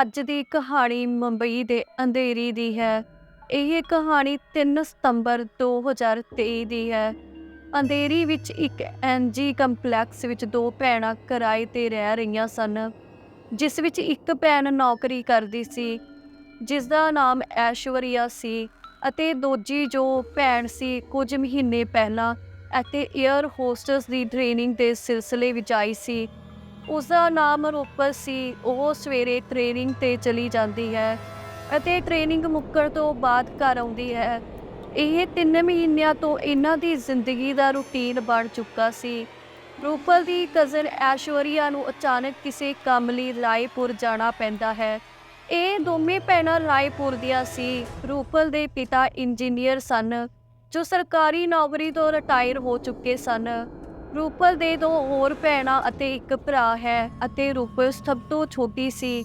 ਅੱਜ ਦੀ ਕਹਾਣੀ ਮੁੰਬਈ ਦੇ ਅੰਧੇਰੀ ਦੀ ਹੈ। ਇਹ ਕਹਾਣੀ 3 ਸਤੰਬਰ 2023 ਦੀ ਹੈ। ਅੰਧੇਰੀ ਵਿੱਚ ਇੱਕ ਐਨਜੀ ਕੰਪਲੈਕਸ ਵਿੱਚ ਦੋ ਭੈਣਾਂ ਕਿਰਾਏ ਤੇ ਰਹਿ ਰਹੀਆਂ ਸਨ, ਜਿਸ ਵਿੱਚ ਇੱਕ ਭੈਣ ਨੌਕਰੀ ਕਰਦੀ ਸੀ, ਜਿਸ ਦਾ ਨਾਮ ਐਸ਼ਵਰੀਆ ਸੀ ਅਤੇ ਦੂਜੀ ਜੋ ਭੈਣ ਸੀ ਕੁਝ ਮਹੀਨੇ ਪਹਿਲਾਂ ਅਤੇ 에ਅਰ ਹੋਸਟਸ ਦੀ ਟ੍ਰੇਨਿੰਗ ਦੇ ਸਿਲਸਿਲੇ ਵਿੱਚ ਆਈ ਸੀ। ਉਸ ਦਾ ਨਾਮ ਰੂਪਲ ਸੀ। ਉਹ ਸਵੇਰੇ ਟ੍ਰੇਨਿੰਗ ਤੇ ਚਲੀ ਜਾਂਦੀ ਹੈ ਅਤੇ ਟ੍ਰੇਨਿੰਗ ਮੁੱਕਣ ਤੋਂ ਬਾਅਦ ਘਰ ਆਉਂਦੀ ਹੈ। ਇਹ 3 ਮਹੀਨਿਆਂ ਤੋਂ ਇਹਨਾਂ ਦੀ ਜ਼ਿੰਦਗੀ ਦਾ ਰੁਟੀਨ ਬਣ ਚੁੱਕਾ ਸੀ। ਰੂਪਲ ਦੀ ਕਜ਼ਨ ਐਸ਼ਵਰੀਆ ਨੂੰ ਅਚਾਨਕ ਕਿਸੇ ਕੰਮ ਲਈ ਰਾਏਪੁਰ ਜਾਣਾ ਪੈਂਦਾ ਹੈ। ਇਹ ਦੋਵੇਂ ਭੈਣਾਂ ਰਾਏਪੁਰ ਦੀਆਂ ਸੀ। ਰੂਪਲ ਦੇ ਪਿਤਾ ਇੰਜੀਨੀਅਰ ਸਨ, ਜੋ ਸਰਕਾਰੀ ਨੌਕਰੀ ਤੋਂ ਰਿਟਾਇਰ ਹੋ ਚੁੱਕੇ ਸਨ। ਰੂਪਲ ਦੇ ਦੋ ਹੋਰ ਭੈਣਾਂ ਅਤੇ ਇੱਕ ਭਰਾ ਹੈ ਅਤੇ ਰੂਪਲ ਸਭ ਤੋਂ ਛੋਟੀ ਸੀ।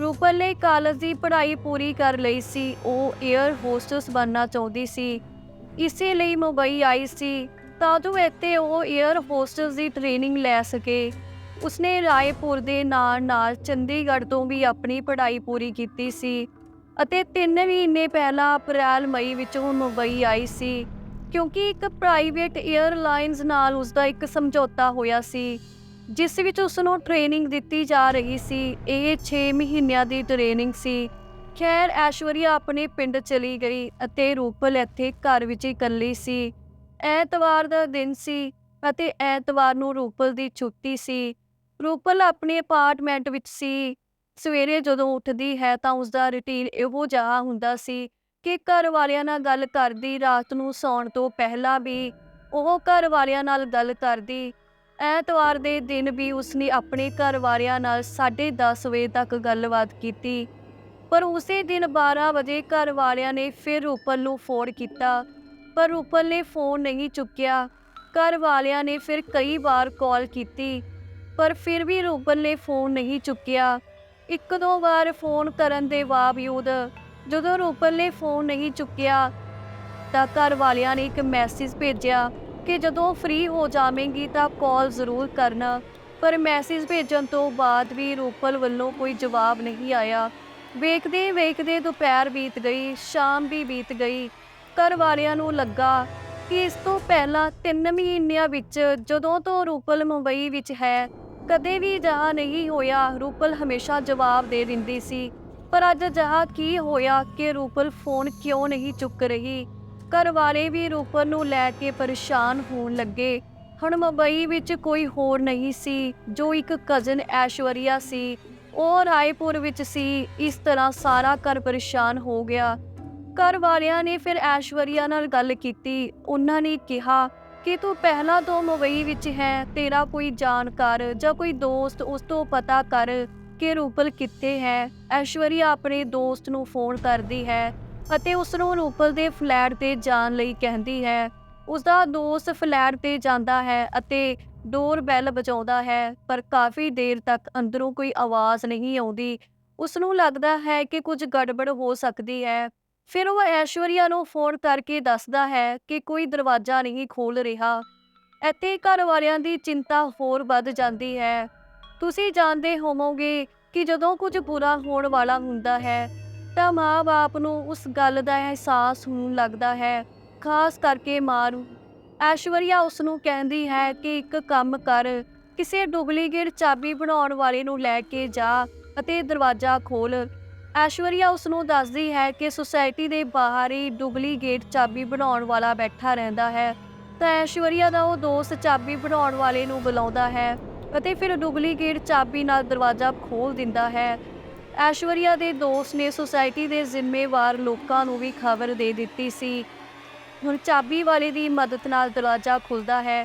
ਰੂਪਲ ਨੇ ਕਾਲਜ ਦੀ ਪੜ੍ਹਾਈ ਪੂਰੀ ਕਰ ਲਈ ਸੀ। ਉਹ 에ਅਰ ਹੋਸਟਸ ਬਣਨਾ ਚਾਹੁੰਦੀ ਸੀ। ਇਸੇ ਲਈ ਮੁੰਬਈ ਆਈ ਸੀ ਤਾਂ ਜੋ ਇੱਥੇ ਉਹ 에ਅਰ ਹੋਸਟਸ ਦੀ ਟ੍ਰੇਨਿੰਗ ਲੈ ਸਕੇ। ਉਸਨੇ ਰਾਏਪੁਰ ਦੇ ਨਾਲ ਨਾਲ ਚੰਡੀਗੜ੍ਹ ਤੋਂ ਵੀ ਆਪਣੀ ਪੜ੍ਹਾਈ ਪੂਰੀ ਕੀਤੀ ਸੀ ਅਤੇ 3 ਮਹੀਨੇ ਪਹਿਲਾਂ ਅਪ੍ਰੈਲ ਮਈ ਵਿੱਚ ਉਹ ਮੁੰਬਈ ਆਈ ਸੀ। ਕਿਉਂਕਿ ਇੱਕ ਪ੍ਰਾਈਵੇਟ 에ਅਰਲਾਈਨਸ ਨਾਲ ਉਸ ਦਾ ਇੱਕ ਸਮਝੌਤਾ ਹੋਇਆ ਸੀ, ਜਿਸ ਵਿੱਚ ਉਸ ਨੂੰ ਟ੍ਰੇਨਿੰਗ ਦਿੱਤੀ ਜਾ ਰਹੀ ਸੀ। ਇਹ 6 ਮਹੀਨਿਆਂ ਦੀ ਟ੍ਰੇਨਿੰਗ ਸੀ। ਖੈਰ, ਐਸ਼ਵਰੀਆ ਆਪਣੇ ਪਿੰਡ ਚਲੀ ਗਈ ਅਤੇ ਰੂਪਲ ਇੱਥੇ ਘਰ ਵਿੱਚ ਇਕੱਲੀ ਸੀ। ਐਤਵਾਰ ਦਾ ਦਿਨ ਸੀ ਅਤੇ ਐਤਵਾਰ ਨੂੰ ਰੂਪਲ ਦੀ ਛੁੱਟੀ ਸੀ। ਰੂਪਲ ਆਪਣੇ ਅਪਾਰਟਮੈਂਟ ਵਿੱਚ ਸੀ। ਸਵੇਰੇ ਜਦੋਂ ਉੱਠਦੀ ਹੈ ਤਾਂ ਉਸ ਦਾ ਰੁਟੀਨ ਇਹੋ ਜਿਹਾ ਹੁੰਦਾ ਸੀ ਕਿ ਘਰ ਵਾਲਿਆਂ ਨਾਲ ਗੱਲ ਕਰਦੀ, ਰਾਤ ਨੂੰ ਸੌਣ ਤੋਂ ਪਹਿਲਾਂ ਵੀ ਉਹ ਘਰ ਵਾਲਿਆਂ ਨਾਲ ਗੱਲ ਕਰਦੀ। ਐਤਵਾਰ ਦੇ ਦਿਨ ਵੀ ਉਸਨੇ ਆਪਣੇ ਘਰ ਵਾਲਿਆਂ ਨਾਲ 10:30 ਵਜੇ ਤੱਕ ਗੱਲਬਾਤ ਕੀਤੀ। ਪਰ ਉਸੇ ਦਿਨ 12 ਵਜੇ ਘਰ ਵਾਲਿਆਂ ਨੇ ਫਿਰ ਰੂਪਲ ਨੂੰ ਫੋਨ ਕੀਤਾ। ਪਰ ਰੂਪਲ ਨੇ ਫੋਨ ਨਹੀਂ ਚੁੱਕਿਆ। ਘਰ ਵਾਲਿਆਂ ਨੇ ਫਿਰ ਕਈ ਵਾਰ ਕਾਲ ਕੀਤੀ। ਪਰ ਫਿਰ ਵੀ ਰੂਪਲ ਨੇ ਫੋਨ ਨਹੀਂ ਚੁੱਕਿਆ। ਇੱਕ ਦੋ ਵਾਰ ਫੋਨ ਕਰਨ ਦੇ ਬਾਵਜੂਦ ਜਦੋਂ ਰੂਪਲ ਨੇ ਫੋਨ ਨਹੀਂ ਚੁੱਕਿਆ ਤਾਂ ਘਰ ਵਾਲਿਆਂ ਨੇ ਇੱਕ ਮੈਸੇਜ ਭੇਜਿਆ ਕਿ ਜਦੋਂ ਫ੍ਰੀ ਹੋ ਜਾਵੇਂਗੀ ਤਾਂ ਕਾਲ ਜ਼ਰੂਰ ਕਰਨਾ। ਪਰ ਮੈਸੇਜ ਭੇਜਣ ਤੋਂ ਬਾਅਦ ਵੀ ਰੂਪਲ ਵੱਲੋਂ ਕੋਈ ਜਵਾਬ ਨਹੀਂ ਆਇਆ। ਵੇਖਦੇ ਵੇਖਦੇ ਦੁਪਹਿਰ ਬੀਤ ਗਈ, ਸ਼ਾਮ ਵੀ ਬੀਤ ਗਈ। ਘਰ ਵਾਲਿਆਂ ਨੂੰ ਲੱਗਾ ਕਿ ਇਸ ਤੋਂ ਪਹਿਲਾਂ 3 ਮਹੀਨਿਆਂ ਵਿੱਚ ਜਦੋਂ ਤੋਂ ਰੂਪਲ ਮੁੰਬਈ ਵਿੱਚ ਹੈ, ਕਦੇ ਵੀ ਜਹਾ ਨਹੀਂ ਹੋਇਆ। ਰੂਪਲ ਹਮੇਸ਼ਾ ਜਵਾਬ ਦੇ ਦਿੰਦੀ ਸੀ। ਪਰ ਅੱਜ ਜਹਾ ਕੀ ਹੋਇਆ ਕਿ ਰੂਪਲ ਫੋਨ ਕਿਉਂ ਨਹੀਂ ਚੁੱਕ ਰਹੀ? ਘਰ ਵਾਲੇ ਵੀ ਰੂਪਲ ਨੂੰ ਲੈ ਕੇ ਪਰੇਸ਼ਾਨ ਹੋਣ ਲੱਗੇ। ਹੁਣ ਮੁੰਬਈ ਵਿੱਚ ਕੋਈ ਹੋਰ ਨਹੀਂ ਸੀ, ਜੋ ਇੱਕ ਕਜ਼ਨ ਐਸ਼ਵਰੀਆ ਸੀ। ਉਹ ਰਾਏਪੁਰ ਵਿੱਚ ਸੀ, ਇਸ ਤਰ੍ਹਾਂ ਸਾਰਾ ਘਰ ਪਰੇਸ਼ਾਨ ਹੋ ਗਿਆ। ਘਰ ਵਾਲਿਆਂ ਨੇ ਫਿਰ ਐਸ਼ਵਰੀਆ ਨਾਲ ਗੱਲ ਕੀਤੀ। ਉਹਨਾਂ ਨੇ ਕਿਹਾ ਕਿ ਤੂੰ ਪਹਿਲਾਂ ਤੋਂ ਮੁੰਬਈ ਵਿੱਚ ਹੈ, ਤੇਰਾ ਕੋਈ ਜਾਣਕਾਰ ਜਾਂ ਕੋਈ ਦੋਸਤ ਉਸ ਤੋਂ ਪਤਾ ਕਰ। ਕਿ ਰੂਪਲ ਕਿੱਥੇ ਹੈ। ਐਸ਼ਵਰੀਆ ਆਪਣੇ ਦੋਸਤ ਨੂੰ ਫੋਨ ਕਰਦੀ ਹੈ ਅਤੇ ਉਸ ਨੂੰ ਰੂਪਲ ਦੇ ਫਲੈਟ ਤੇ ਜਾਣ ਲਈ ਕਹਿੰਦੀ ਹੈ। ਉਸ ਦਾ ਦੋਸਤ ਫਲੈਟ ਤੇ ਜਾਂਦਾ ਹੈ ਅਤੇ ਡੋਰ ਬੈਲ ਵਜਾਉਂਦਾ ਹੈ, ਪਰ ਕਾਫੀ ਦੇਰ ਤੱਕ ਅੰਦਰੋਂ ਕੋਈ ਆਵਾਜ਼ ਨਹੀਂ ਆਉਂਦੀ। ਉਸ ਨੂੰ ਲੱਗਦਾ ਹੈ ਕਿ ਕੁਝ ਗੜਬੜ ਹੋ ਸਕਦੀ ਹੈ। ਫਿਰ ਉਹ ਐਸ਼ਵਰੀਆ ਨੂੰ ਫੋਨ ਕਰਕੇ ਦੱਸਦਾ ਹੈ ਕਿ ਕੋਈ ਦਰਵਾਜ਼ਾ ਨਹੀਂ ਖੋਲ ਰਿਹਾ ਇੱਥੇ ਘਰ ਵਾਲਿਆਂ ਦੀ ਚਿੰਤਾ ਹੋਰ ਵੱਧ ਜਾਂਦੀ ਹੈ। ਤੁਸੀਂ ਜਾਣਦੇ ਹੋਵੋਗੇ ਕਿ ਜਦੋਂ ਕੁਝ ਬੁਰਾ ਹੋਣ ਵਾਲਾ ਹੁੰਦਾ ਹੈ, ਤਾਂ ਮਾਂ-ਬਾਪ ਨੂੰ ਉਸ ਗੱਲ ਦਾ ਅਹਿਸਾਸ ਹੋਣ ਲੱਗਦਾ ਹੈ, ਖਾਸ ਕਰਕੇ ਮਾਂ ਨੂੰ। ਐਸ਼ਵਰੀਆ ਉਸ ਨੂੰ ਕਹਿੰਦੀ ਹੈ ਕਿ ਇੱਕ ਕੰਮ ਕਰ, ਕਿਸੇ ਡੁਪਲੀਕੇਟ ਚਾਬੀ ਬਣਾਉਣ ਵਾਲੇ ਨੂੰ ਲੈ ਕੇ ਜਾ ਅਤੇ ਦਰਵਾਜ਼ਾ ਖੋਲ ਐਸ਼ਵਰੀਆ ਉਸ ਨੂੰ ਦੱਸਦੀ ਹੈ ਕਿ ਸੁਸਾਇਟੀ ਦੇ ਬਾਹਰ ਹੀ ਡੁਪਲੀਕੇਟ ਚਾਬੀ ਬਣਾਉਣ ਵਾਲਾ ਬੈਠਾ ਰਹਿੰਦਾ ਹੈ, ਤਾਂ ਐਸ਼ਵਰੀਆ ਦਾ ਉਹ ਦੋਸਤ ਚਾਬੀ ਬਣਾਉਣ ਵਾਲੇ ਨੂੰ ਬੁਲਾਉਂਦਾ ਹੈ। ਅਤੇ ਫਿਰ ਡੁਪਲੀਕੇਟ ਚਾਬੀ ਨਾਲ ਦਰਵਾਜ਼ਾ ਖੋਲ ਦਿੰਦਾ ਹੈ। ਐਸ਼ਵਰੀਆ ਦੇ ਦੋਸਤ ਨੇ ਸੁਸਾਇਟੀ ਦੇ ਜ਼ਿੰਮੇਵਾਰ ਲੋਕਾਂ ਨੂੰ ਵੀ ਖਬਰ ਦੇ ਦਿੱਤੀ ਸੀ। ਹੁਣ ਚਾਬੀ ਵਾਲੇ ਦੀ ਮਦਦ ਨਾਲ ਦਰਵਾਜ਼ਾ ਖੁੱਲਦਾ ਹੈ।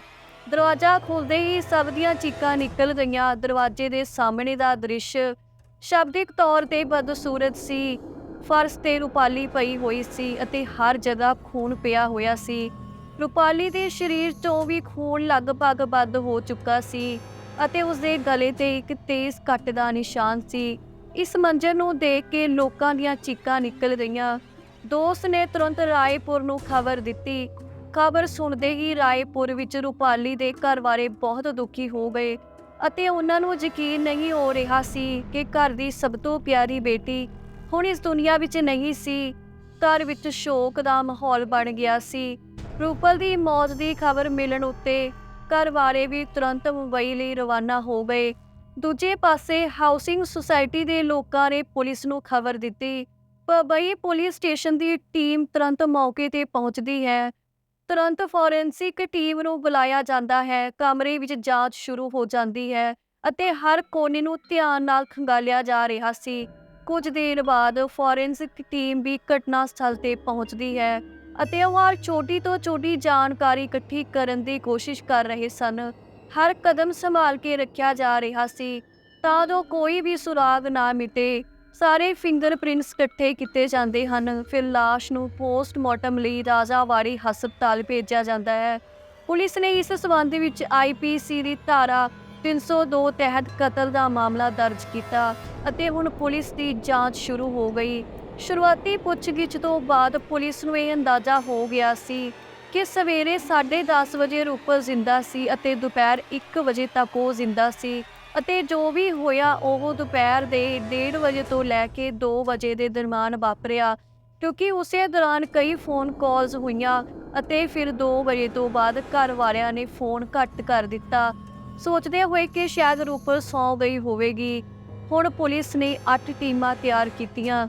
ਦਰਵਾਜ਼ਾ ਖੁੱਲਦੇ ਹੀ ਸਭ ਦੀਆਂ ਚੀਕਾਂ ਨਿਕਲ ਗਈਆਂ। ਦਰਵਾਜ਼ੇ ਦੇ ਸਾਹਮਣੇ ਦਾ ਦ੍ਰਿਸ਼ ਸ਼ਬਦਿਕ ਤੌਰ ਤੇ ਬਦਸੂਰਤ ਸੀ। ਫਰਸ਼ ਤੇ ਰੁਪਾਲੀ ਪਈ ਹੋਈ ਸੀ ਅਤੇ ਹਰ ਜਗ੍ਹਾ ਖੂਨ ਪਿਆ ਹੋਇਆ ਸੀ। ਰੁਪਾਲੀ ਦੇ ਸਰੀਰ ਤੋਂ ਵੀ ਖੂਨ ਲਗਭਗ ਬੰਦ ਹੋ ਚੁੱਕਾ ਸੀ। ਅਤੇ ਉਸ ਦੇ ਗਲੇ ਤੇ ਇੱਕ ਤੇਜ਼ ਕੱਟ ਦਾ ਨਿਸ਼ਾਨ ਸੀ। ਇਸ ਮੰਜ਼ਰ ਨੂੰ ਦੇਖ ਕੇ ਲੋਕਾਂ ਦੀਆਂ ਚੀਕਾਂ ਨਿਕਲ ਗਈਆਂ ਦੋਸਤ ਨੇ ਤੁਰੰਤ ਰਾਏਪੁਰ ਨੂੰ ਖਬਰ ਦਿੱਤੀ। ਖਬਰ ਸੁਣਦੇ ਹੀ ਰਾਏਪੁਰ ਵਿੱਚ ਰੂਪਾਲੀ ਦੇ ਘਰ ਬਾਰੇ ਬਹੁਤ ਦੁਖੀ ਹੋ ਗਏ ਅਤੇ ਉਹਨਾਂ ਨੂੰ ਯਕੀਨ ਨਹੀਂ ਹੋ ਰਿਹਾ ਸੀ ਕਿ ਘਰ ਦੀ ਸਭ ਤੋਂ ਪਿਆਰੀ ਬੇਟੀ ਹੁਣ ਇਸ ਦੁਨੀਆ ਵਿੱਚ ਨਹੀਂ ਸੀ। ਘਰ ਵਿੱਚ ਸ਼ੋਕ ਦਾ ਮਾਹੌਲ ਬਣ ਗਿਆ ਸੀ। ਰੂਪਲ ਦੀ ਮੌਤ ਦੀ ਖਬਰ ਮਿਲਣ ਉੱਤੇ ਘਰ ਵਾਲੇ ਵੀ ਤੁਰੰਤ ਮੁੰਬਈ ਲਈ ਰਵਾਨਾ ਹੋ ਗਏ। ਦੂਜੇ ਪਾਸੇ ਹਾਊਸਿੰਗ ਸੁਸਾਇਟੀ ਦੇ ਲੋਕਾਂ ਨੇ ਪੁਲਿਸ ਨੂੰ ਖਬਰ ਦਿੱਤੀ। ਮੁੰਬਈ ਪੁਲਿਸ ਸਟੇਸ਼ਨ ਦੀ ਟੀਮ ਤੁਰੰਤ ਮੌਕੇ ਤੇ ਪਹੁੰਚਦੀ ਹੈ। ਤੁਰੰਤ ਫੋਰੈਂਸਿਕ ਟੀਮ ਨੂੰ ਬੁਲਾਇਆ ਜਾਂਦਾ ਹੈ। ਕਮਰੇ ਵਿੱਚ ਜਾਂਚ ਸ਼ੁਰੂ ਹੋ ਜਾਂਦੀ ਹੈ ਅਤੇ ਹਰ ਕੋਨੇ ਨੂੰ ਧਿਆਨ ਨਾਲ ਖੰਗਾਲਿਆ ਜਾ ਰਿਹਾ ਸੀ। ਕੁਝ ਦੇਰ ਬਾਅਦ ਫੋਰੈਂਸਿਕ ਟੀਮ ਵੀ ਘਟਨਾ ਸਥਲ ਤੇ ਪਹੁੰਚਦੀ ਹੈ। ਅਤੇ ਉਹ ਹਰ ਛੋਟੀ ਤੋਂ ਛੋਟੀ ਜਾਣਕਾਰੀ ਇਕੱਠੀ ਕਰਨ ਦੀ ਕੋਸ਼ਿਸ਼ ਕਰ ਰਹੇ ਸਨ। ਹਰ ਕਦਮ ਸੰਭਾਲ ਕੇ ਰੱਖਿਆ ਜਾ ਰਿਹਾ ਸੀ, ਤਾਂ ਜੋ ਕੋਈ ਵੀ ਸੁਰਾਗ ਨਾ ਮਿਟੇ। ਸਾਰੇ ਫਿੰਗਰਪ੍ਰਿੰਟਸ ਇਕੱਠੇ ਕੀਤੇ ਜਾਂਦੇ ਹਨ। ਫਿਰ ਲਾਸ਼ ਨੂੰ ਪੋਸਟਮਾਰਟਮ ਲਈ ਰਾਜਾਵਾੜੀ ਹਸਪਤਾਲ ਭੇਜਿਆ ਜਾਂਦਾ ਹੈ। ਪੁਲਿਸ ਨੇ ਇਸ ਸਬੰਧ ਵਿੱਚ ਆਈਪੀਸੀ ਦੀ ਧਾਰਾ 302 ਤਹਿਤ ਕਤਲ ਦਾ ਮਾਮਲਾ ਦਰਜ ਕੀਤਾ ਅਤੇ ਹੁਣ ਪੁਲਿਸ ਦੀ ਜਾਂਚ ਸ਼ੁਰੂ ਹੋ ਗਈ। ਸ਼ੁਰੂਆਤੀ ਪੁੱਛਗਿੱਛ ਤੋਂ ਬਾਅਦ ਪੁਲਿਸ ਨੂੰ ਇਹ ਅੰਦਾਜ਼ਾ ਹੋ ਗਿਆ ਸੀ ਕਿ ਸਵੇਰੇ 10:30 ਵਜੇ ਰੂਪਲ ਜ਼ਿੰਦਾ ਸੀ ਅਤੇ ਦੁਪਹਿਰ 1 ਵਜੇ ਤੱਕ ਉਹ ਜ਼ਿੰਦਾ ਸੀ ਅਤੇ ਜੋ ਵੀ ਹੋਇਆ ਉਹ ਦੁਪਹਿਰ ਦੇ 1:30 ਵਜੇ ਤੋਂ ਲੈ ਕੇ 2 ਵਜੇ ਦੇ ਦਰਮਿਆਨ ਵਾਪਰਿਆ, ਕਿਉਂਕਿ ਉਸੇ ਦੌਰਾਨ ਕਈ ਫੋਨ ਕਾਲਸ ਹੋਈਆਂ ਅਤੇ ਫਿਰ 2 ਵਜੇ ਤੋਂ ਬਾਅਦ ਘਰ ਵਾਲਿਆਂ ਨੇ ਫੋਨ ਘੱਟ ਕਰ ਦਿੱਤਾ। ਸੋਚਦੇ ਹੋਏ ਕਿ ਸ਼ਾਇਦ ਰੂਪਲ ਸੌ ਗਈ ਹੋਵੇਗੀ, ਹੁਣ ਪੁਲਿਸ ਨੇ 8 ਟੀਮਾਂ ਤਿਆਰ ਕੀਤੀਆਂ।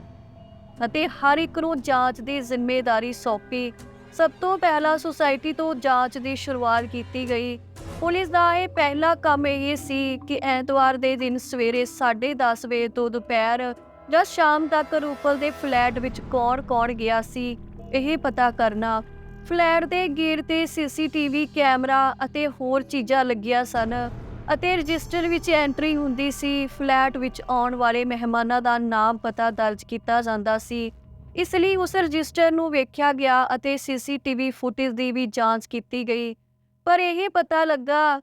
ਅਤੇ ਹਰ ਇੱਕ ਨੂੰ ਜਾਂਚ ਦੀ ਜ਼ਿੰਮੇਵਾਰੀ ਸੌਂਪੀ। ਸਭ ਤੋਂ ਪਹਿਲਾਂ ਸੁਸਾਇਟੀ ਤੋਂ ਜਾਂਚ ਦੀ ਸ਼ੁਰੂਆਤ ਕੀਤੀ ਗਈ। ਪੁਲਿਸ ਦਾ ਇਹ ਪਹਿਲਾ ਕੰਮ ਇਹ ਸੀ ਕਿ ਐਤਵਾਰ ਦੇ ਦਿਨ ਸਵੇਰੇ 10:30 ਵਜੇ ਤੋਂ ਦੁਪਹਿਰ ਜਾਂ ਸ਼ਾਮ ਤੱਕ ਰੂਪਲ ਦੇ ਫਲੈਟ ਵਿੱਚ ਕੌਣ-ਕੌਣ ਗਿਆ ਸੀ, ਇਹ ਪਤਾ ਕਰਨਾ। ਫਲੈਟ ਦੇ ਗੇਟ ਤੇ ਸੀਸੀਟੀਵੀ ਕੈਮਰਾ ਅਤੇ ਹੋਰ ਚੀਜ਼ਾਂ ਲੱਗੀਆਂ ਸਨ। ਅਤੇ ਰਜਿਸਟਰ ਵਿੱਚ ਐਂਟਰੀ ਹੁੰਦੀ ਸੀ। ਫਲੈਟ ਵਿੱਚ ਆਉਣ ਵਾਲੇ ਮਹਿਮਾਨਾਂ ਦਾ ਨਾਮ ਪਤਾ ਦਰਜ ਕੀਤਾ ਜਾਂਦਾ ਸੀ। ਇਸ ਲਈ ਉਸ ਰਜਿਸਟਰ ਨੂੰ ਵੇਖਿਆ ਗਿਆ ਅਤੇ ਸੀਸੀਟੀਵੀ ਫੁਟੇਜ ਦੀ ਵੀ ਜਾਂਚ ਕੀਤੀ ਗਈ। ਪਰ ਇਹ ਪਤਾ ਲੱਗਾ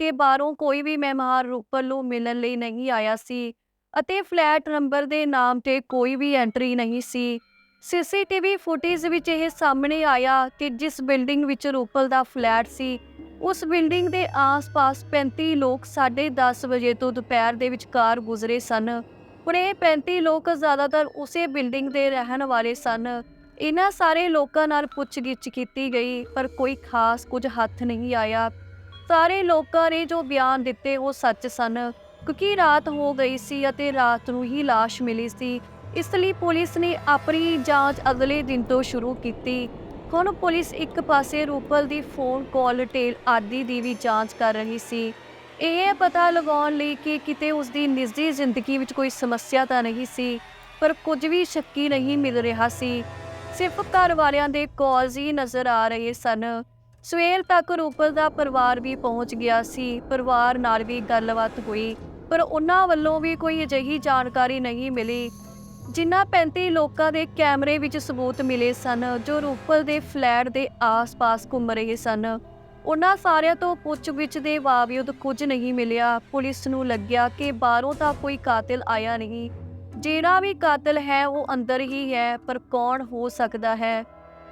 ਕਿ ਬਾਹਰੋਂ ਕੋਈ ਵੀ ਮਹਿਮਾਨ ਰੂਪਲ ਨੂੰ ਮਿਲਣ ਲਈ ਨਹੀਂ ਆਇਆ ਸੀ ਅਤੇ ਫਲੈਟ ਨੰਬਰ ਦੇ ਨਾਮ ਤੇ ਕੋਈ ਵੀ ਐਂਟਰੀ ਨਹੀਂ ਸੀ। ਸੀਸੀਟੀਵੀ ਫੁਟੇਜ ਵਿੱਚ ਇਹ ਸਾਹਮਣੇ ਆਇਆ ਕਿ ਜਿਸ ਬਿਲਡਿੰਗ ਵਿੱਚ ਰੂਪਲ ਦਾ ਫਲੈਟ ਸੀ ਉਸ ਬਿਲਡਿੰਗ ਦੇ ਆਸ-ਪਾਸ 35 ਲੋਕ 10:30 ਵਜੇ ਤੋਂ ਦੁਪਹਿਰ ਦੇ ਵਿਚਕਾਰ ਗੁਜ਼ਰੇ ਸਨ। ਹੁਣ ਇਹ 35 ਲੋਕ ਜ਼ਿਆਦਾਤਰ ਉਸੇ ਬਿਲਡਿੰਗ ਦੇ ਰਹਿਣ ਵਾਲੇ ਸਨ। ਇਹਨਾਂ ਸਾਰੇ ਲੋਕਾਂ ਨਾਲ ਪੁੱਛਗਿੱਛ ਕੀਤੀ ਗਈ, ਪਰ ਕੋਈ ਖਾਸ ਕੁਝ ਹੱਥ ਨਹੀਂ ਆਇਆ। ਸਾਰੇ ਲੋਕਾਂ ਨੇ ਜੋ ਬਿਆਨ ਦਿੱਤੇ ਉਹ ਸੱਚ ਸਨ। ਕਿਉਂਕਿ ਰਾਤ ਹੋ ਗਈ ਸੀ ਅਤੇ ਰਾਤ ਨੂੰ ਹੀ ਲਾਸ਼ ਮਿਲੀ ਸੀ। ਇਸ ਲਈ ਪੁਲਿਸ ਨੇ ਆਪਣੀ ਜਾਂਚ ਅਗਲੇ ਦਿਨ ਤੋਂ ਸ਼ੁਰੂ ਕੀਤੀ। ਹੁਣ ਪੁਲਿਸ ਇੱਕ ਪਾਸੇ ਰੂਪਲ ਦੀ ਫੋਨ ਕਾਲ ਡਿਟੇਲ ਆਦਿ ਦੀ ਵੀ ਜਾਂਚ ਕਰ ਰਹੀ ਸੀ। ਇਹ ਪਤਾ ਲਗਾਉਣ ਲਈ ਕਿ ਕਿਤੇ ਉਸ ਦੀ ਨਿੱਜੀ ਜ਼ਿੰਦਗੀ ਵਿੱਚ ਕੋਈ ਸਮੱਸਿਆ ਤਾਂ ਨਹੀਂ ਸੀ, ਪਰ ਕੁਝ ਵੀ ਸ਼ੱਕੀ ਨਹੀਂ ਮਿਲ ਰਿਹਾ ਸੀ। ਸਿਰਫ ਘਰ ਵਾਲਿਆਂ ਦੇ ਕਾਲਸ ਹੀ ਨਜ਼ਰ ਆ ਰਹੇ ਸਨ। ਸਵੇਰ ਤੱਕ ਰੂਪਲ ਦਾ ਪਰਿਵਾਰ ਵੀ ਪਹੁੰਚ ਗਿਆ ਸੀ। ਪਰਿਵਾਰ ਨਾਲ ਵੀ ਗੱਲਬਾਤ ਹੋਈ, ਪਰ ਉਹਨਾਂ ਵੱਲੋਂ ਵੀ ਕੋਈ ਅਜਿਹੀ ਜਾਣਕਾਰੀ ਨਹੀਂ ਮਿਲੀ। ਜਿਨ੍ਹਾਂ 35 ਲੋਕਾਂ ਦੇ ਕੈਮਰੇ ਵਿੱਚ ਸਬੂਤ ਮਿਲੇ ਸਨ, ਜੋ ਰੂਪਲ ਦੇ ਫਲੈਟ ਦੇ ਆਸ-ਪਾਸ ਘੁੰਮ ਰਹੇ ਸਨ, ਉਹਨਾਂ ਸਾਰਿਆਂ ਤੋਂ ਪੁੱਛਗਿੱਛ ਦੇ ਬਾਵਜੂਦ ਕੁਝ ਨਹੀਂ ਮਿਲਿਆ। ਪੁਲਿਸ ਨੂੰ ਲੱਗਿਆ ਕਿ ਬਾਹਰੋਂ ਤਾਂ ਕੋਈ ਕਾਤਿਲ ਆਇਆ ਨਹੀਂ। ਜਿਹੜਾ ਵੀ ਕਾਤਿਲ ਹੈ, ਉਹ ਅੰਦਰ ਹੀ ਹੈ, ਪਰ ਕੌਣ ਹੋ ਸਕਦਾ ਹੈ?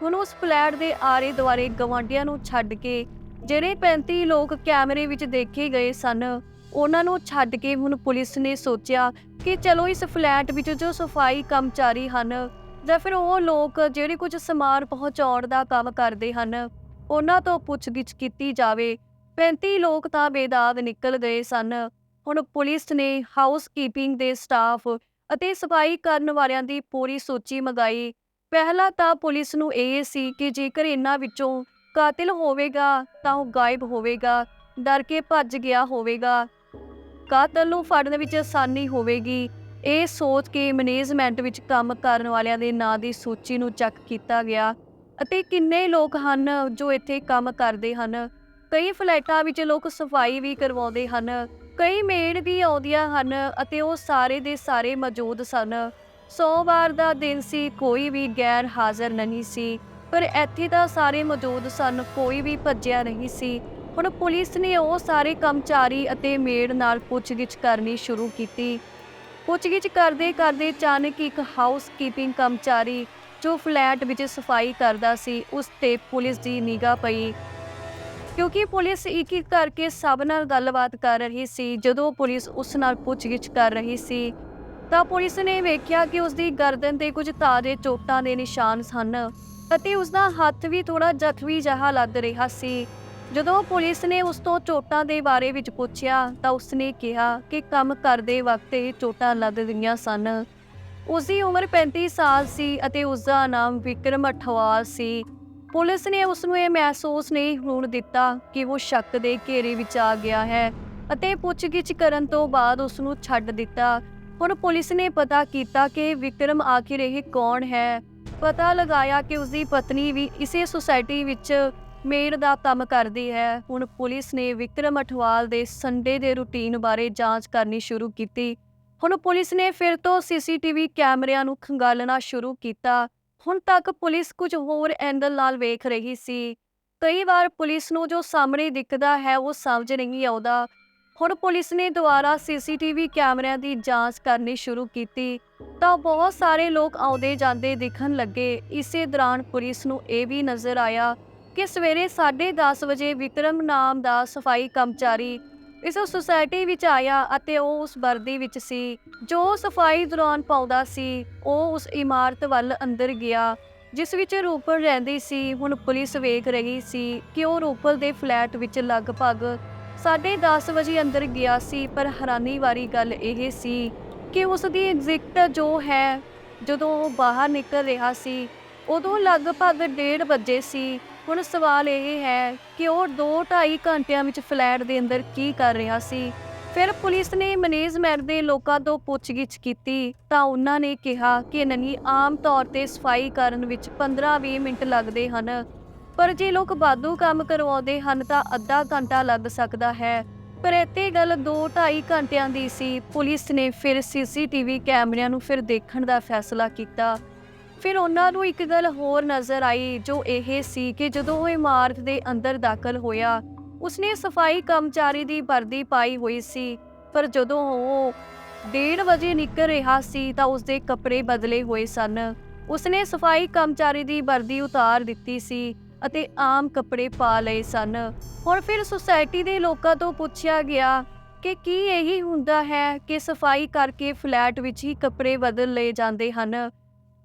ਹੁਣ ਉਸ ਫਲੈਟ ਦੇ ਆਰੇ ਦੁਆਰੇ ਗਵਾਂਢੀਆਂ ਨੂੰ ਛੱਡ ਕੇ, ਜਿਹੜੇ 35 ਲੋਕ ਕੈਮਰੇ ਵਿੱਚ ਦੇਖੇ ਗਏ ਸਨ, ਉਹਨਾਂ ਨੂੰ ਛੱਡ ਕੇ ਹੁਣ ਪੁਲਿਸ ਨੇ ਸੋਚਿਆ ਕਿ ਚਲੋ ਇਸ ਫਲੈਟ ਵਿੱਚ ਜੋ ਸਫ਼ਾਈ ਕਰਮਚਾਰੀ ਹਨ ਜਾਂ ਫਿਰ ਉਹ ਲੋਕ ਜਿਹੜੇ ਕੁਝ ਸਮਾਨ ਪਹੁੰਚਾਉਣ ਦਾ ਕੰਮ ਕਰਦੇ ਹਨ, ਉਹਨਾਂ ਤੋਂ ਪੁੱਛਗਿੱਛ ਕੀਤੀ ਜਾਵੇ 35 ਲੋਕ ਤਾਂ ਬੇਦਾਦ ਨਿਕਲ ਗਏ ਸਨ। ਹੁਣ ਪੁਲਿਸ ਨੇ ਹਾਊਸ ਕੀਪਿੰਗ ਦੇ ਸਟਾਫ ਅਤੇ ਸਫ਼ਾਈ ਕਰਨ ਵਾਲਿਆਂ ਦੀ ਪੂਰੀ ਸੂਚੀ ਮੰਗਾਈ। ਪਹਿਲਾਂ ਤਾਂ ਪੁਲਿਸ ਨੂੰ ਇਹ ਸੀ ਕਿ ਜੇਕਰ ਇਹਨਾਂ ਵਿੱਚੋਂ ਕਾਤਿਲ ਹੋਵੇਗਾ ਤਾਂ ਉਹ ਗਾਇਬ ਹੋਵੇਗਾ, ਡਰ ਕੇ ਭੱਜ ਗਿਆ ਹੋਵੇਗਾ। ਕਾਤਲ ਨੂੰ ਫੜਨ ਵਿੱਚ ਆਸਾਨੀ ਹੋਵੇਗੀ। ਇਹ ਸੋਚ ਕੇ ਮੈਨੇਜਮੈਂਟ ਵਿੱਚ ਕੰਮ ਕਰਨ ਵਾਲਿਆਂ ਦੇ ਨਾਂ ਦੀ ਸੂਚੀ ਨੂੰ ਚੈੱਕ ਕੀਤਾ ਗਿਆ ਅਤੇ ਕਿੰਨੇ ਲੋਕ ਹਨ ਜੋ ਇੱਥੇ ਕੰਮ ਕਰਦੇ ਹਨ। ਕਈ ਫਲੈਟਾਂ ਵਿੱਚ ਲੋਕ ਸਫ਼ਾਈ ਵੀ ਕਰਵਾਉਂਦੇ ਹਨ। ਕਈ ਮੇਡ ਵੀ ਆਉਂਦੀਆਂ ਹਨ ਅਤੇ ਉਹ ਸਾਰੇ ਦੇ ਸਾਰੇ ਮੌਜੂਦ ਸਨ। ਸੋਮਵਾਰ ਦਾ ਦਿਨ ਸੀ, ਕੋਈ ਵੀ ਗੈਰ ਹਾਜ਼ਰ ਨਹੀਂ ਸੀ, ਪਰ ਇੱਥੇ ਤਾਂ ਸਾਰੇ ਮੌਜੂਦ ਸਨ, ਕੋਈ ਵੀ ਭੱਜਿਆ ਨਹੀਂ ਸੀ। ਹੁਣ ਪੁਲਿਸ ਨੇ ਉਹ ਸਾਰੇ ਕਰਮਚਾਰੀ ਅਤੇ ਮੇੜ ਨਾਲ ਪੁੱਛਗਿੱਛ ਕਰਨੀ ਸ਼ੁਰੂ ਕੀਤੀ। ਪੁੱਛਗਿੱਛ ਕਰਦੇ ਕਰਦੇ ਅਚਾਨਕ ਇੱਕ ਹਾਊਸ ਕੀਪਿੰਗ ਕਰਮਚਾਰੀ ਜੋ ਫਲੈਟ ਵਿੱਚ ਸਫ਼ਾਈ ਕਰਦਾ ਸੀ, ਉਸ ਤੇ ਪੁਲਿਸ ਦੀ ਨਿਗਾਹ ਪਈ। ਕਿਉਂਕਿ ਪੁਲਿਸ ਇੱਕ ਇੱਕ ਕਰਕੇ ਸਭ ਨਾਲ ਗੱਲਬਾਤ ਕਰ ਰਹੀ ਸੀ, ਜਦੋਂ ਪੁਲਿਸ ਉਸ ਨਾਲ ਪੁੱਛਗਿੱਛ ਕਰ ਰਹੀ ਸੀ, ਤਾਂ ਪੁਲਿਸ ਨੇ ਵੇਖਿਆ ਕਿ ਉਸ ਦੀ ਗਰਦਨ ਤੇ ਕੁਝ ਤਾਜ਼ੇ ਚੋਟਾਂ ਦੇ ਨਿਸ਼ਾਨ ਸਨ ਅਤੇ ਉਸ ਦਾ ਹੱਥ ਵੀ ਥੋੜਾ ਜ਼ਖਮੀ ਜਿਹਾ ਲੱਗ ਰਿਹਾ ਸੀ। ਜਦੋਂ ਪੁਲਿਸ ਨੇ ਉਸ ਤੋਂ ਚੋਟਾਂ ਦੇ ਬਾਰੇ ਵਿੱਚ ਪੁੱਛਿਆ ਤਾਂ ਉਸਨੇ ਕਿਹਾ ਕਿ ਕੰਮ ਕਰਦੇ ਵਕਤ ਇਹ ਚੋਟਾਂ ਲੱਗ ਗਈਆਂ ਸਨ। ਉਸ ਦੀ ਉਮਰ 35 ਸਾਲ ਸੀ ਅਤੇ ਉਸ ਦਾ ਨਾਮ ਵਿਕਰਮ ਅਠਵਾਲ ਸੀ। ਪੁਲਿਸ ਨੇ ਉਸ ਨੂੰ ਇਹ ਮਹਿਸੂਸ ਨਹੀਂ ਹੋਣ ਦਿੱਤਾ ਕਿ ਉਹ ਸ਼ੱਕ ਦੇ ਘੇਰੇ ਵਿੱਚ ਆ ਗਿਆ ਹੈ ਅਤੇ ਪੁੱਛਗਿੱਛ ਕਰਨ ਤੋਂ ਬਾਅਦ ਉਸ ਨੂੰ ਛੱਡ ਦਿੱਤਾ। ਹੁਣ ਪੁਲਿਸ ਨੇ ਪਤਾ ਕੀਤਾ ਕਿ ਵਿਕਰਮ ਆਖਿਰ ਇਹ ਕੌਣ ਹੈ। ਪਤਾ ਲਗਾਇਆ ਕਿ ਉਸ ਦੀ ਪਤਨੀ ਵੀ ਇਸੇ ਸੁਸਾਇਟੀ ਵਿੱਚ ਮੇਡ ਦਾ ਕੰਮ ਕਰਦੀ ਹੈ। ਹੁਣ ਪੁਲਿਸ ਨੇ ਵਿਕਰਮ ਅਠਵਾਲ ਦੇ ਸੰਡੇ ਦੇ ਰੁਟੀਨ ਬਾਰੇ ਜਾਂਚ ਕਰਨੀ ਸ਼ੁਰੂ ਕੀਤੀ। ਹੁਣ ਪੁਲਿਸ ਨੇ ਫਿਰ ਤੋਂ ਸੀਸੀਟੀਵੀ ਕੈਮਰਿਆਂ ਨੂੰ ਖੰਗਾਲਣਾ ਸ਼ੁਰੂ ਕੀਤਾ। ਹੁਣ ਤੱਕ ਪੁਲਿਸ ਕੁਝ ਹੋਰ ਐਂਗਲ ਨਾਲ ਵੇਖ ਰਹੀ ਸੀ। ਕਈ ਵਾਰ ਪੁਲਿਸ ਨੂੰ ਜੋ ਸਾਹਮਣੇ ਦਿਖਦਾ ਹੈ, ਉਹ ਸਮਝ ਨਹੀਂ ਆਉਂਦਾ। ਹੁਣ ਪੁਲਿਸ ਨੇ ਦੁਬਾਰਾ ਸੀਸੀਟੀਵੀ ਕੈਮਰਿਆਂ ਦੀ ਜਾਂਚ ਕਰਨੀ ਸ਼ੁਰੂ ਕੀਤੀ। ਤਾਂ ਬਹੁਤ ਸਾਰੇ ਲੋਕ ਆਉਂਦੇ ਜਾਂਦੇ ਦਿਖਣ ਲੱਗੇ। ਇਸੇ ਦੌਰਾਨ ਪੁਲਿਸ ਨੂੰ ਇਹ ਵੀ ਨਜ਼ਰ ਆਇਆ ਕਿ ਸਵੇਰੇ 10:30 ਵਜੇ ਵਿਕਰਮ ਨਾਮ ਦਾ ਸਫ਼ਾਈ ਕਰਮਚਾਰੀ ਇਸ ਸੁਸਾਇਟੀ ਵਿੱਚ ਆਇਆ ਅਤੇ ਉਹ ਉਸ ਵਰਦੀ ਵਿੱਚ ਸੀ। ਜੋ ਸਫ਼ਾਈ ਦੌਰਾਨ ਪਾਉਂਦਾ ਸੀ, ਉਹ ਉਸ ਇਮਾਰਤ ਵੱਲ ਅੰਦਰ ਗਿਆ, ਜਿਸ ਵਿੱਚ ਰੂਪਲ ਰਹਿੰਦੀ ਸੀ। ਹੁਣ ਪੁਲਿਸ ਵੇਖ ਰਹੀ ਸੀ ਕਿ ਉਹ ਰੂਪਲ ਦੇ ਫਲੈਟ ਵਿੱਚ ਲਗਭਗ 10:30 ਵਜੇ ਅੰਦਰ ਗਿਆ ਸੀ, ਪਰ ਹੈਰਾਨੀ ਵਾਲੀ ਗੱਲ ਇਹ ਸੀ ਕਿ ਉਸ ਦੀ ਐਗਜ਼ਿਟ ਜੋ ਹੈ, ਜਦੋਂ ਉਹ ਬਾਹਰ ਨਿਕਲ ਰਿਹਾ ਸੀ, ਉਦੋਂ ਲਗਭਗ 1:30 ਵਜੇ ਸੀ। ਹੁਣ ਸਵਾਲ ਇਹ ਹੈ ਕਿ ਉਹ 2-2.5 ਘੰਟਿਆਂ ਵਿੱਚ ਫਲੈਟ ਦੇ ਅੰਦਰ ਕੀ ਕਰ ਰਿਹਾ ਸੀ? ਫਿਰ ਪੁਲਿਸ ਨੇ ਮੈਨੇਜਮੈਂਟ ਦੇ ਲੋਕਾਂ ਤੋਂ ਪੁੱਛਗਿੱਛ ਕੀਤੀ ਤਾਂ ਉਹਨਾਂ ਨੇ ਕਿਹਾ ਕਿ ਨਹੀਂ ਆਮ ਤੌਰ ਤੇ ਸਫ਼ਾਈ ਕਰਨ ਵਿੱਚ 15-20 ਮਿੰਟ ਲੱਗਦੇ ਹਨ, ਪਰ ਜੇ ਲੋਕ ਬਾਦੂ ਕੰਮ ਕਰਵਾਉਂਦੇ ਹਨ ਤਾਂ ਅੱਧਾ ਘੰਟਾ ਲੱਗ ਸਕਦਾ ਹੈ। ਪਰ ਇੱਥੇ ਗੱਲ 2-2.5 ਘੰਟਿਆਂ ਦੀ ਸੀ। ਪੁਲਿਸ ਨੇ ਫਿਰ ਸੀਸੀਟੀਵੀ ਕੈਮਰਿਆਂ ਨੂੰ ਫਿਰ ਦੇਖਣ ਦਾ ਫੈਸਲਾ ਕੀਤਾ। ਫਿਰ ਉਹਨਾਂ ਨੂੰ ਇੱਕ ਗੱਲ ਹੋਰ ਨਜ਼ਰ ਆਈ ਜੋ ਇਹ ਸੀ ਕਿ ਜਦੋਂ ਉਹ ਇਮਾਰਤ ਦੇ ਅੰਦਰ ਦਾਖਲ ਹੋਇਆ, ਉਸਨੇ ਸਫ਼ਾਈ ਕਰਮਚਾਰੀ ਦੀ ਵਰਦੀ ਪਾਈ ਹੋਈ ਸੀ। ਪਰ ਜਦੋਂ ਉਹ 1:30 ਵਜੇ ਨਿਕਲ ਰਿਹਾ ਸੀ ਤਾਂ ਉਸਦੇ ਕੱਪੜੇ ਬਦਲੇ ਹੋਏ ਸਨ। ਉਸਨੇ ਸਫ਼ਾਈ ਕਰਮਚਾਰੀ ਦੀ ਵਰਦੀ ਉਤਾਰ ਦਿੱਤੀ ਸੀ ਅਤੇ ਆਮ ਕੱਪੜੇ ਪਾ ਲਏ ਸਨ। ਹੁਣ ਫਿਰ ਸੁਸਾਇਟੀ ਦੇ ਲੋਕਾਂ ਤੋਂ ਪੁੱਛਿਆ ਗਿਆ ਕਿ ਕੀ ਇਹੀ ਹੁੰਦਾ ਹੈ ਕਿ ਸਫ਼ਾਈ ਕਰਕੇ ਫਲੈਟ ਵਿੱਚ ਹੀ ਕੱਪੜੇ ਬਦਲ ਲਏ ਜਾਂਦੇ ਹਨ?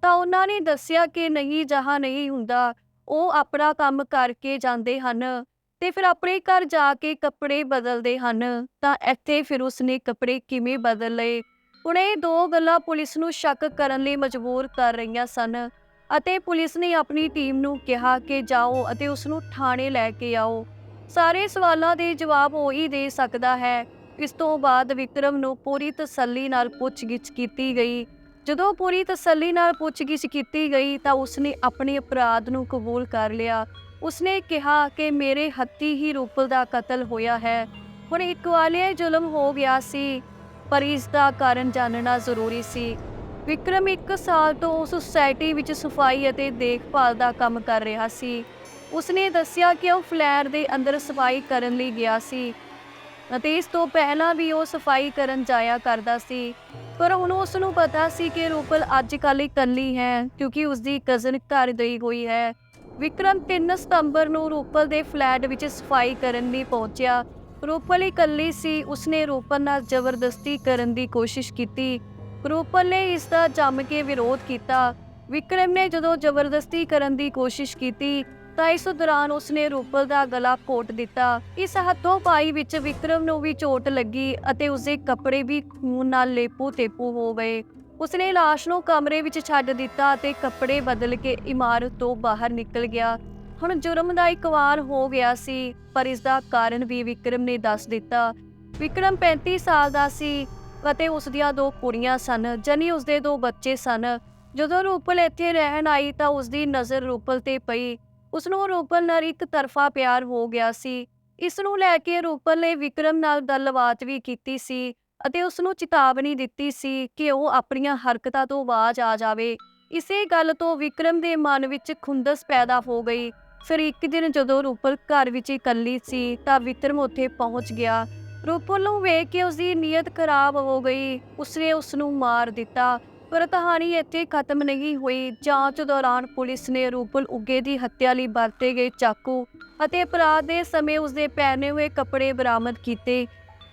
ਤਾਂ ਉਹਨਾਂ ਨੇ ਦੱਸਿਆ ਕਿ ਨਹੀਂ, ਜਹਾਂ ਨਹੀਂ ਹੁੰਦਾ, ਉਹ ਆਪਣਾ ਕੰਮ ਕਰਕੇ ਜਾਂਦੇ ਹਨ ਤੇ ਫਿਰ ਆਪਣੇ ਘਰ ਜਾ ਕੇ ਕੱਪੜੇ ਬਦਲਦੇ ਹਨ। ਤਾਂ ਇੱਥੇ ਫਿਰ ਉਸਨੇ ਕੱਪੜੇ ਕਿਵੇਂ ਬਦਲ ਲਏ? ਹੁਣ ਇਹ ਦੋ ਗੱਲਾਂ ਪੁਲਿਸ ਨੂੰ ਸ਼ੱਕ ਕਰਨ ਲਈ ਮਜਬੂਰ ਕਰ ਰਹੀਆਂ ਸਨ ਅਤੇ ਪੁਲਿਸ ਨੇ ਆਪਣੀ ਟੀਮ ਨੂੰ ਕਿਹਾ ਕਿ ਜਾਓ ਅਤੇ ਉਸ ਨੂੰ ਥਾਣੇ ਲੈ ਕੇ ਆਓ। ਸਾਰੇ ਸਵਾਲਾਂ ਦੇ ਜਵਾਬ ਉਹ ਹੀ ਦੇ ਸਕਦਾ ਹੈ। ਇਸ ਤੋਂ ਬਾਅਦ ਵਿਕਰਮ ਨੂੰ ਪੂਰੀ ਤਸੱਲੀ ਨਾਲ ਪੁੱਛਗਿੱਛ ਕੀਤੀ ਗਈ ਜਦੋਂ ਪੂਰੀ ਤਸੱਲੀ ਨਾਲ ਪੁੱਛਗਿੱਛ ਕੀਤੀ ਗਈ ਤਾਂ ਉਸਨੇ ਆਪਣੇ ਅਪਰਾਧ ਨੂੰ ਕਬੂਲ ਕਰ ਲਿਆ। ਉਸਨੇ ਕਿਹਾ ਕਿ ਮੇਰੇ ਹੱਥੀ ਹੀ ਰੂਪਲ ਦਾ ਕਤਲ ਹੋਇਆ ਹੈ। ਹੁਣ ਇੱਕ ਵਾਲੇ ਜ਼ੁਲਮ ਹੋ ਗਿਆ ਸੀ, ਪਰ ਇਸ ਦਾ ਕਾਰਨ ਜਾਣਨਾ ਜ਼ਰੂਰੀ ਸੀ। ਵਿਕਰਮ ਇੱਕ ਸਾਲ ਤੋਂ ਉਸ ਸੁਸਾਇਟੀ ਵਿੱਚ ਸਫ਼ਾਈ ਅਤੇ ਦੇਖਭਾਲ ਦਾ ਕੰਮ ਕਰ ਰਿਹਾ ਸੀ। ਉਸਨੇ ਦੱਸਿਆ ਕਿ ਉਹ ਫਲੈਟ ਦੇ ਅੰਦਰ ਸਫ਼ਾਈ ਕਰਨ ਲਈ ਗਿਆ ਸੀ ਅਤੇ ਇਸ ਤੋਂ ਪਹਿਲਾਂ ਵੀ ਉਹ ਸਫ਼ਾਈ ਕਰਨ ਜਾਇਆ ਕਰਦਾ ਸੀ। ਪਰ ਹੁਣ ਉਸ ਨੂੰ ਪਤਾ ਸੀ ਕਿ ਰੂਪਲ ਅੱਜ ਕੱਲ੍ਹ ਇਕੱਲੀ ਹੈ, ਕਿਉਂਕਿ ਉਸ ਦੀ ਕਜ਼ਨ ਘਰ ਗਈ ਹੋਈ ਹੈ। ਵਿਕਰਮ 3 ਸਤੰਬਰ ਨੂੰ ਰੂਪਲ ਦੇ ਫਲੈਟ ਵਿੱਚ ਸਫ਼ਾਈ ਕਰਨ ਲਈ ਪਹੁੰਚਿਆ। ਰੂਪਲ ਇਕੱਲੀ ਸੀ, ਉਸਨੇ ਰੂਪਲ ਨਾਲ ਜ਼ਬਰਦਸਤੀ ਕਰਨ ਦੀ ਕੋਸ਼ਿਸ਼ ਕੀਤੀ। ਰੂਪਲ ਨੇ ਇਸ ਦਾ ਜੰਮ ਕੇ ਵਿਰੋਧ ਕੀਤਾ। ਵਿਕਰਮ ਨੇ ਜਦੋਂ ਜ਼ਬਰਦਸਤੀ ਕਰਨ ਦੀ ਕੋਸ਼ਿਸ਼ ਕੀਤੀ ਤਾਂ ਇਸ ਦੌਰਾਨ ਉਸਨੇ ਰੂਪਲ ਦਾ ਗਲਾ ਘੋਟ ਦਿੱਤਾ। ਇਸ ਹੱਥੋਂ ਪਾਈ ਵਿੱਚ ਵਿਕਰਮ ਨੂੰ ਵੀ ਚੋਟ ਲੱਗੀ ਅਤੇ ਉਸਦੇ ਕੱਪੜੇ ਵੀ ਖੂਨ ਨਾਲ ਲੇਪੂ ਤੇਪੂ ਹੋ ਗਏ। ਉਸਨੇ ਲਾਸ਼ ਨੂੰ ਕਮਰੇ ਵਿੱਚ ਛੱਡ ਦਿੱਤਾ ਅਤੇ ਕੱਪੜੇ ਬਦਲ ਕੇ ਇਮਾਰਤ ਤੋਂ ਬਾਹਰ ਨਿਕਲ ਗਿਆ। ਹੁਣ ਜੁਰਮ ਦਾ ਇੱਕ ਵਾਰ ਹੋ ਗਿਆ ਸੀ, ਪਰ ਇਸ ਦਾ ਕਾਰਨ ਵੀ ਵਿਕਰਮ ਨੇ ਦੱਸ ਦਿੱਤਾ। ਵਿਕਰਮ 35 ਸਾਲ ਦਾ ਸੀ ਅਤੇ ਉਸ ਦੀਆਂ ਦੋ ਕੁੜੀਆਂ ਸਨ ਜਨੀ ਉਸਦੇ ਦੋ ਬੱਚੇ ਸਨ। ਜਦੋਂ ਰੂਪਲ ਇੱਥੇ ਰਹਿਣ ਆਈ ਤਾਂ ਉਸ ਦੀ ਨਜ਼ਰ ਰੂਪਲ ਤੇ ਪਈ। ਉਸ ਨੂੰ ਰੂਪਲ ਨਾਲ ਇੱਕ ਤਰਫਾ ਪਿਆਰ ਹੋ ਗਿਆ ਸੀ। ਇਸ ਨੂੰ ਲੈ ਕੇ ਰੂਪਲ ਨੇ ਵਿਕਰਮ ਨਾਲ ਗੱਲਬਾਤ ਵੀ ਕੀਤੀ ਸੀ ਅਤੇ ਉਸ ਨੂੰ ਚੇਤਾਵਨੀ ਦਿੱਤੀ ਸੀ ਕਿ ਉਹ ਆਪਣੀਆਂ ਹਰਕਤਾਂ ਤੋਂ ਬਾਜ਼ ਆ ਜਾਵੇ। ਇਸੇ ਗੱਲ ਤੋਂ ਵਿਕਰਮ ਦੇ ਮਨ ਵਿੱਚ ਖੁੰਦਸ ਪੈਦਾ ਹੋ ਗਈ। ਫਿਰ ਇੱਕ ਦਿਨ ਜਦੋਂ ਰੂਪਲ ਘਰ ਵਿੱਚ ਇਕੱਲੀ ਸੀ ਤਾਂ ਵਿਕਰਮ ਉੱਥੇ ਪਹੁੰਚ ਗਿਆ। ਰੂਪਲ ਨੂੰ ਵੇਖ ਕੇ ਉਸਦੀ ਨੀਅਤ ਖਰਾਬ ਹੋ ਗਈ। ਉਸਨੇ ਉਸ ਨੂੰ ਮਾਰ ਦਿੱਤਾ। ਪਰ ਕਹਾਣੀ ਇੱਥੇ ਖਤਮ ਨਹੀਂ ਹੋਈ। ਜਾਂਚ ਦੌਰਾਨ ਪੁਲਿਸ ਨੇ ਰੂਪਲ ਉੱਗੇ ਦੀ ਹੱਤਿਆ ਲਈ ਵਰਤੇ ਗਏ ਚਾਕੂ ਅਤੇ ਅਪਰਾਧ ਦੇ ਸਮੇਂ ਉਸਦੇ ਪਹਿਨੇ ਹੋਏ ਕੱਪੜੇ ਬਰਾਮਦ ਕੀਤੇ।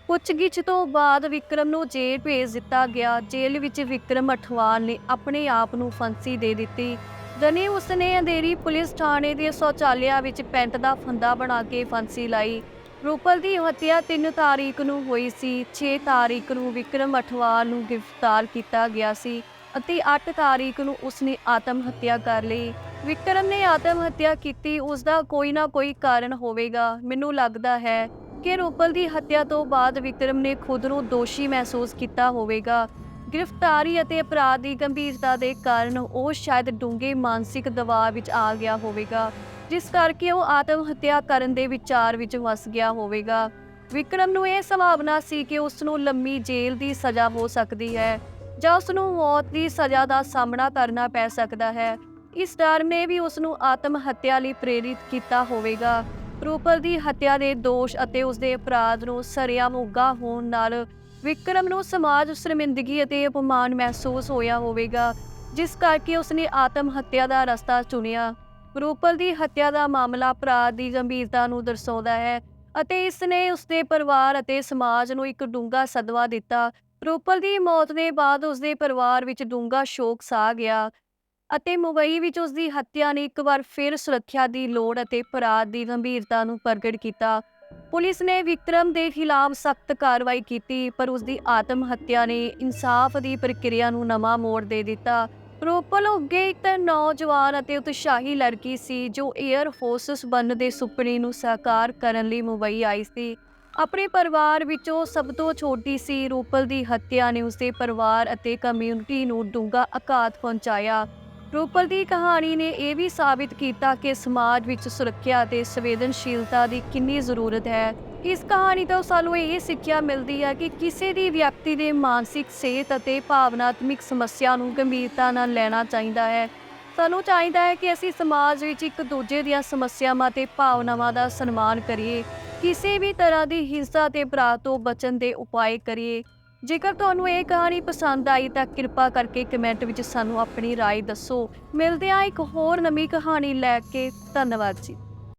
ਪੁੱਛਗਿੱਛ ਤੋਂ ਬਾਅਦ ਵਿਕਰਮ ਨੂੰ ਜੇਲ੍ਹ ਭੇਜ ਦਿੱਤਾ ਗਿਆ। ਜੇਲ੍ਹ ਵਿੱਚ ਵਿਕਰਮ ਅਠਵਾਲ ਨੇ ਆਪਣੇ ਆਪ ਨੂੰ ਫਾਂਸੀ ਦੇ ਦਿੱਤੀ। ਦਨੇ ਉਸਨੇ ਅੰਧੇਰੀ ਪੁਲਿਸ ਥਾਣੇ ਦੇ ਸ਼ੌਚਾਲਿਆ ਵਿੱਚ ਪੈਂਟ ਦਾ ਫੰਦਾ ਬਣਾ ਕੇ ਫਾਂਸੀ ਲਾਈ। ਰੂਪਲ ਦੀ ਹੱਤਿਆ 3 ਤਾਰੀਖ ਨੂੰ ਹੋਈ ਸੀ। 6 ਤਾਰੀਖ ਨੂੰ ਵਿਕਰਮ ਅਠਵਾਲ ਨੂੰ ਗ੍ਰਿਫਤਾਰ ਕੀਤਾ ਗਿਆ ਸੀ ਅਤੇ 8 ਤਾਰੀਖ ਨੂੰ ਉਸਨੇ ਆਤਮ ਹੱਤਿਆ ਕਰ ਲਈ। ਵਿਕਰਮ ਨੇ ਆਤਮ ਹੱਤਿਆ ਕੀਤੀ ਉਸ ਦਾ ਕੋਈ ਨਾ ਕੋਈ ਕਾਰਨ ਹੋਵੇਗਾ। ਮੈਨੂੰ ਲੱਗਦਾ ਹੈ ਕਿ ਰੂਪਲ ਦੀ ਹੱਤਿਆ ਤੋਂ ਬਾਅਦ ਵਿਕਰਮ ਨੇ ਖੁਦ ਨੂੰ ਦੋਸ਼ੀ ਮਹਿਸੂਸ ਕੀਤਾ ਹੋਵੇਗਾ। ਗ੍ਰਿਫਤਾਰੀ ਅਤੇ ਅਪਰਾਧ ਦੀ ਗੰਭੀਰਤਾ ਦੇ ਕਾਰਨ ਉਹ ਸ਼ਾਇਦ ਡੂੰਘੇ ਮਾਨਸਿਕ ਦਬਾਅ ਵਿੱਚ ਆ ਗਿਆ ਹੋਵੇਗਾ। ਜਿਸ ਕਰਕੇ ਉਹ ਆਤਮ ਹੱਤਿਆ ਕਰਨ ਦੇ ਵਿਚਾਰ ਵਿੱਚ ਵਸ ਗਿਆ ਹੋਵੇਗਾ। ਵਿਕਰਮ ਨੂੰ ਇਹ ਸੰਭਾਵਨਾ ਸੀ ਕਿ ਉਸ ਨੂੰ ਲੰਮੀ ਜੇਲ੍ਹ ਦੀ ਸਜ਼ਾ ਹੋ ਸਕਦੀ ਹੈ ਜਾਂ ਉਸ ਨੂੰ ਮੌਤ ਦੀ ਸਜ਼ਾ ਦਾ ਸਾਹਮਣਾ ਕਰਨਾ ਪੈ ਸਕਦਾ ਹੈ। ਇਸ ਡਰ ਨੇ ਵੀ ਉਸ ਨੂੰ ਆਤਮ ਹੱਤਿਆ ਲਈ ਪ੍ਰੇਰਿਤ ਕੀਤਾ ਹੋਵੇਗਾ। ਰੂਪਲ ਦੀ ਹੱਤਿਆ ਦੇ ਦੋਸ਼ ਅਤੇ ਉਸ ਦੇ ਅਪਰਾਧ ਨੂੰ ਸਰਿਆ ਮੁੱਗਾ ਹੋਣ ਨਾਲ ਵਿਕਰਮ ਨੂੰ ਸਮਾਜ, ਸ਼ਰਮਿੰਦਗੀ ਅਤੇ ਅਪਮਾਨ ਮਹਿਸੂਸ ਹੋਇਆ ਹੋਵੇਗਾ, ਜਿਸ ਕਰਕੇ ਉਸਨੇ ਆਤਮ ਹੱਤਿਆ ਦਾ ਰਸਤਾ ਚੁਣਿਆ। ਰੂਪਲ ਦੀ ਹੱਤਿਆ ਦਾ ਮਾਮਲਾ ਅਪਰਾਧ ਦੀ ਗੰਭੀਰਤਾ ਨੂੰ ਦਰਸਾਉਂਦਾ ਹੈ ਅਤੇ ਇਸ ਨੇ ਉਸਦੇ ਪਰਿਵਾਰ ਅਤੇ ਸਮਾਜ ਨੂੰ ਇੱਕ ਡੂੰਘਾ ਸਦਵਾ ਦਿੱਤਾ। ਰੂਪਲ ਦੀ ਮੌਤ ਦੇ ਬਾਅਦ ਉਸਦੇ ਪਰਿਵਾਰ ਵਿੱਚ ਡੂੰਘਾ ਸ਼ੋਕ ਛਾ ਗਿਆ ਅਤੇ ਮੁੰਬਈ ਵਿੱਚ ਉਸਦੀ ਹੱਤਿਆ ਨੇ ਇੱਕ ਵਾਰ ਫਿਰ ਸੁਰੱਖਿਆ ਦੀ ਲੋੜ ਅਤੇ ਅਪਰਾਧ ਦੀ ਗੰਭੀਰਤਾ ਨੂੰ ਪ੍ਰਗਟ ਕੀਤਾ। ਪੁਲਿਸ ਨੇ ਵਿਕਰਮ ਦੇ ਖਿਲਾਫ ਸਖਤ ਕਾਰਵਾਈ ਕੀਤੀ, ਪਰ ਉਸਦੀ ਆਤਮ ਹੱਤਿਆ ਨੇ ਇਨਸਾਫ ਦੀ ਪ੍ਰਕਿਰਿਆ ਨੂੰ ਨਵਾਂ ਮੋੜ ਦੇ ਦਿੱਤਾ। ਰੂਪਲ ਉੱਗੇ ਇੱਕ ਨੌਜਵਾਨ ਅਤੇ ਉਤਸ਼ਾਹੀ ਲੜਕੀ ਸੀ ਜੋ 에ਅਰ ਫੋਰਸਸ ਬਣਨ ਦੇ ਸੁਪਨੇ ਨੂੰ ਸਾਕਾਰ ਕਰਨ ਲਈ ਮੁੰਬਈ ਆਈ ਸੀ। ਆਪਣੇ ਪਰਿਵਾਰ ਵਿੱਚੋਂ ਸਭ ਤੋਂ ਛੋਟੀ ਸੀ ਰੂਪਲ ਦੀ ਹੱਤਿਆ ਨੇ ਉਸਦੇ ਪਰਿਵਾਰ ਅਤੇ ਕਮਿਊਨਿਟੀ ਨੂੰ ਡੂੰਘਾ ਆਘਾਤ ਪਹੁੰਚਾਇਆ। ਰੂਪਲ ਦੀ ਕਹਾਣੀ ਨੇ ਇਹ ਵੀ ਸਾਬਿਤ ਕੀਤਾ ਕਿ ਸਮਾਜ ਵਿੱਚ ਸੁਰੱਖਿਆ ਅਤੇ ਸੰਵੇਦਨਸ਼ੀਲਤਾ ਦੀ ਕਿੰਨੀ ਜ਼ਰੂਰਤ ਹੈ। ਇਸ ਕਹਾਣੀ ਤੋਂ ਸਾਨੂੰ ਇਹ ਸਿੱਖਿਆ ਮਿਲਦੀ ਹੈ ਕਿ ਕਿਸੇ ਦੀ ਵਿਅਕਤੀ ਦੇ ਮਾਨਸਿਕ ਸਿਹਤ ਅਤੇ ਭਾਵਨਾਤਮਿਕ ਸਮੱਸਿਆ ਨੂੰ ਗੰਭੀਰਤਾ ਨਾਲ ਲੈਣਾ ਚਾਹੀਦਾ ਹੈ ਸਾਨੂੰ ਚਾਹੀਦਾ ਹੈ ਕਿ ਅਸੀਂ ਸਮਾਜ ਵਿੱਚ ਇੱਕ ਦੂਜੇ ਦੀਆਂ ਸਮੱਸਿਆਵਾਂ ਤੇ ਭਾਵਨਾਵਾਂ ਦਾ ਸਨਮਾਨ ਕਰੀਏ ਕਿਸੇ ਵੀ ਤਰ੍ਹਾਂ ਦੀ ਹਿੰਸਾ ਤੇ ਅਪਰਾਧ ਤੋਂ ਬਚਣ ਦੇ ਉਪਾਅ ਕਰੀਏ ਜੇਕਰ ਤੁਹਾਨੂੰ ਇਹ ਕਹਾਣੀ ਪਸੰਦ ਆਈ ਤਾਂ ਕਿਰਪਾ ਕਰਕੇ ਕਮੈਂਟ ਵਿੱਚ ਸਾਨੂੰ ਆਪਣੀ رائے ਦੱਸੋ ਮਿਲਦੇ ਹਾਂ ਇੱਕ ਹੋਰ ਨਵੀਂ ਕਹਾਣੀ ਲੈ ਕੇ ਧੰਨਵਾਦ ਜੀ